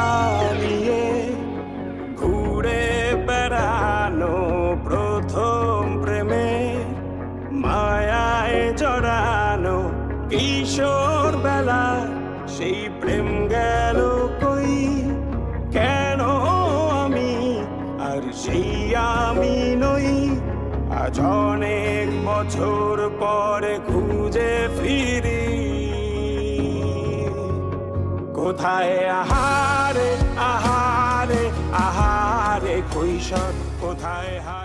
পালিয়ে ঘুরে বেড়ানো প্রথম প্রেমে, মায়ায় কিশোর বেলা। সেই কই? কেন আমি? আর সেই আমি নই। আজ অনেক বছর পরে খুঁজে ফিরি। কোথায় আহারে আহারে কৈশোর কোথায় হা